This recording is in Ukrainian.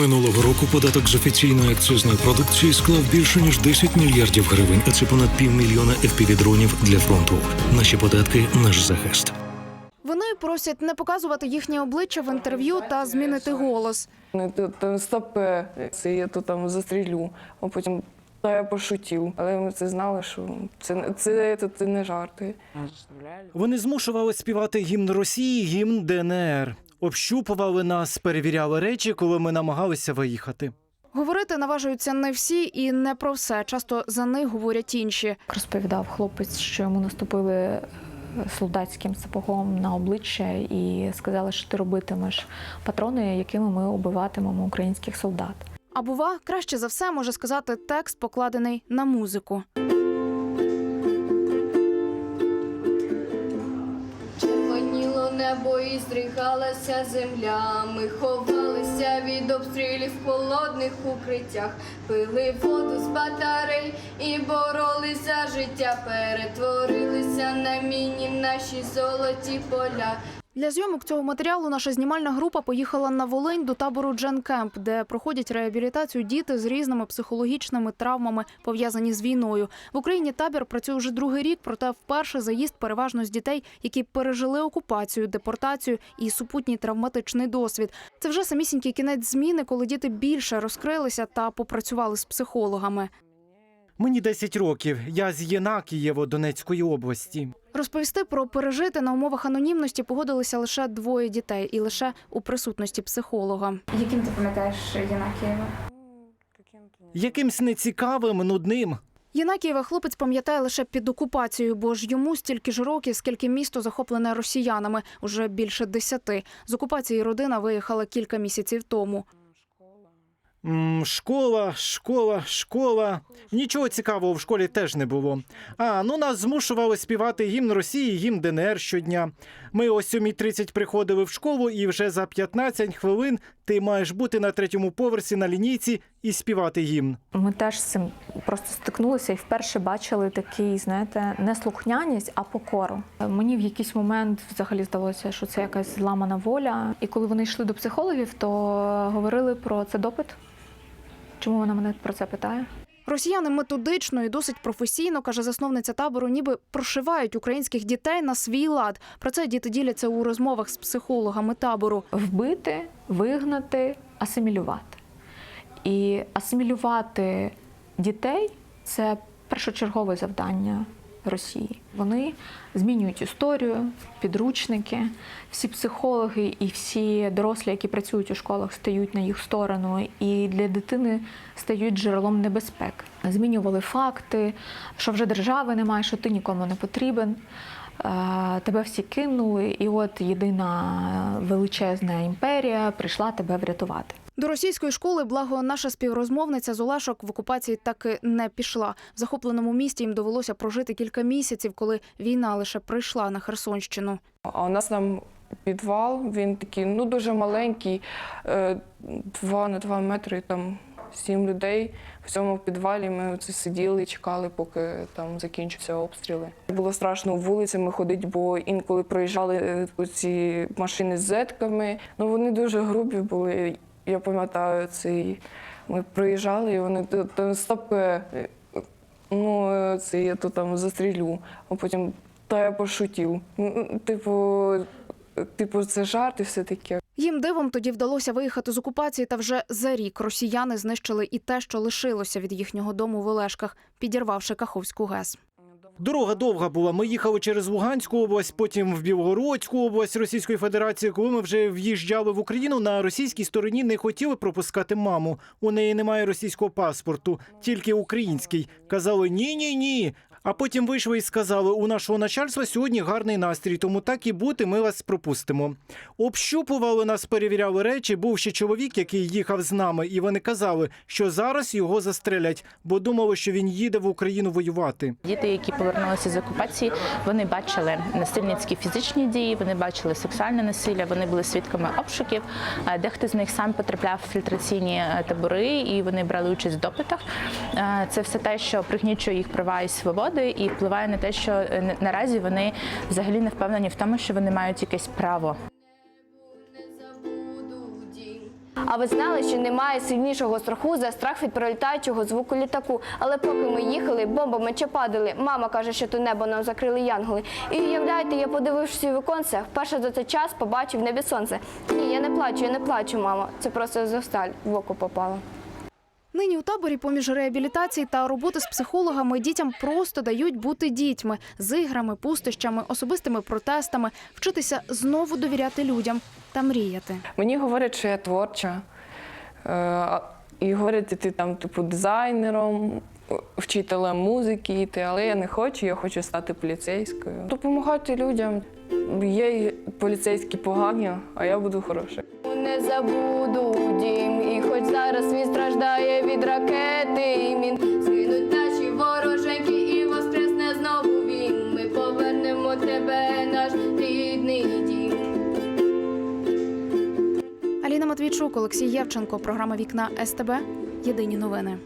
Минулого року податок з офіційної акцизної продукції склав більше ніж 10 мільярдів гривень, а це понад півмільйона FPV-дронів для фронту. Наші податки наш захист. Вони просять не показувати їхнє обличчя в інтерв'ю та змінити голос. Не то стопе, це я то там застрілю, а потім та я пошутів. Але ми це знали, що це, це, це, це не жарти. Вони змушували співати гімн Росії, гімн ДНР. Общупували нас, перевіряли речі, коли ми намагалися виїхати. Говорити наважуються не всі і не про все. Часто за них говорять інші. Розповідав хлопець, що йому наступили е, солдатським сапогом на обличчя і сказали, що ти робитимеш патрони, якими ми убиватимемо українських солдат. А бува, краще за все може сказати текст, покладений на музику. Червоніло небо і здригалася земля. Ми ховалися від обстрілів в холодних укриттях, пили воду з батарей і боролися життя. Перетворилися на міні наші золоті поля. Для зйомок цього матеріалу наша знімальна група поїхала на Волинь до табору Джен Кемп, де проходять реабілітацію діти з різними психологічними травмами, пов'язані з війною. В Україні табір працює вже другий рік, проте вперше заїзд переважно з дітей, які пережили окупацію, депортацію і супутній травматичний досвід. Це вже самісінький кінець зміни, коли діти більше розкрилися та попрацювали з психологами. Мені 10 років. Я з Єнакієво Донецької області. Розповісти про пережити на умовах анонімності погодилися лише двоє дітей, і лише у присутності психолога. Яким ти пам'ятаєш Єнакієва? Якимсь нецікавим, нудним. Єнакієва хлопець пам'ятає лише під окупацією, бо ж йому стільки ж років, скільки місто захоплене росіянами, уже більше десяти. З окупації родина виїхала кілька місяців тому. Школа, школа, школа. Нічого цікавого в школі теж не було. А ну нас змушували співати гімн Росії, гімн ДНР щодня. Ми о 7.30 приходили в школу, і вже за 15 хвилин ти маєш бути на третьому поверсі на лінійці і співати гімн. Ми теж з цим просто стикнулися і вперше бачили такий, знаєте, не слухняність, а покору. Мені в якийсь момент взагалі здалося, що це якась зламана воля. І коли вони йшли до психологів, то говорили про це допит. Чому вона мене про це питає? Росіяни методично і досить професійно, каже засновниця табору, ніби прошивають українських дітей на свій лад. Про це діти діляться у розмовах з психологами табору. вбити, вигнати, асимілювати. І асимілювати дітей це першочергове завдання Росії. Вони змінюють історію, підручники. Всі психологи і всі дорослі, які працюють у школах, стають на їх сторону і для дитини стають джерелом небезпек. Змінювали факти, що вже держави немає, що ти нікому не потрібен. Тебе всі кинули, і от єдина величезна імперія прийшла тебе врятувати. До російської школи, благо, наша співрозмовниця з Олешок в окупації таки не пішла. В захопленому місті їм довелося прожити кілька місяців, коли війна лише прийшла на Херсонщину. А у нас там підвал, він такий, ну дуже маленький, е, два на два метри, там сім людей. В цьому підвалі ми оце сиділи і чекали, поки там закінчаться обстріли. Було страшно вулицями ходити, бо інколи проїжджали е, ці машини з зетками. Ну вони дуже грубі були. Я пам'ятаю цей. Ми проїжджали, і вони то стопе, е, ну е, це я то там застрілю, а потім та я пошутів. Типу, типу, це жарт і все таке. Їм дивом тоді вдалося виїхати з окупації, та вже за рік росіяни знищили і те, що лишилося від їхнього дому в Олешках, підірвавши Каховську ГЕС. Дорога довга була. Ми їхали через Луганську область, потім в Білгородську область Російської Федерації. Коли ми вже в'їжджали в Україну, на російській стороні не хотіли пропускати маму. У неї немає російського паспорту, тільки український. Казали ні, ні, ні. А потім вийшли і сказали: у нашого начальства сьогодні гарний настрій, тому так і бути, ми вас пропустимо. Общупували нас, перевіряли речі. Був ще чоловік, який їхав з нами, і вони казали, що зараз його застрелять, бо думали, що він їде в Україну воювати. Діти, які повернулися з окупації, вони бачили насильницькі фізичні дії, вони бачили сексуальне насилля, вони були свідками обшуків. Е, Дехто з них сам потрапляв в фільтраційні е, табори і вони брали участь в допитах. Е, Це все те, що пригнічує їх права і свободи, і впливає на те, що е, наразі вони взагалі не впевнені в тому, що вони мають якесь право. А ви знали, що немає сильнішого страху за страх від пролітаючого звуку літаку. Але поки ми їхали, бомба мече падали. Мама каже, що то небо нам закрили янголи. І уявляєте, я подивившись у віконце, вперше за цей час побачив небі сонце. Ні, я не плачу, я не плачу, мамо. Це просто за сталь в око попало. Нині у таборі поміж реабілітації та роботи з психологами дітям просто дають бути дітьми з іграми, пустощами, особистими протестами, вчитися знову довіряти людям та мріяти. Мені говорять, що я творча. Е, І говорять, ти там, типу, дизайнером, вчителем музики йти, але я не хочу, я хочу стати поліцейською. Допомагати людям. Є поліцейські погані, а я буду хороша. Не забуду дім, і хоч зараз він страждає від ракети і мін, згинуть наші вороженьки і воскресне знову він. Ми повернемо тебе, наш рідний дім. Аліна Матвійчук, Олексій Євченко. Програма Вікна СТБ. Єдині новини.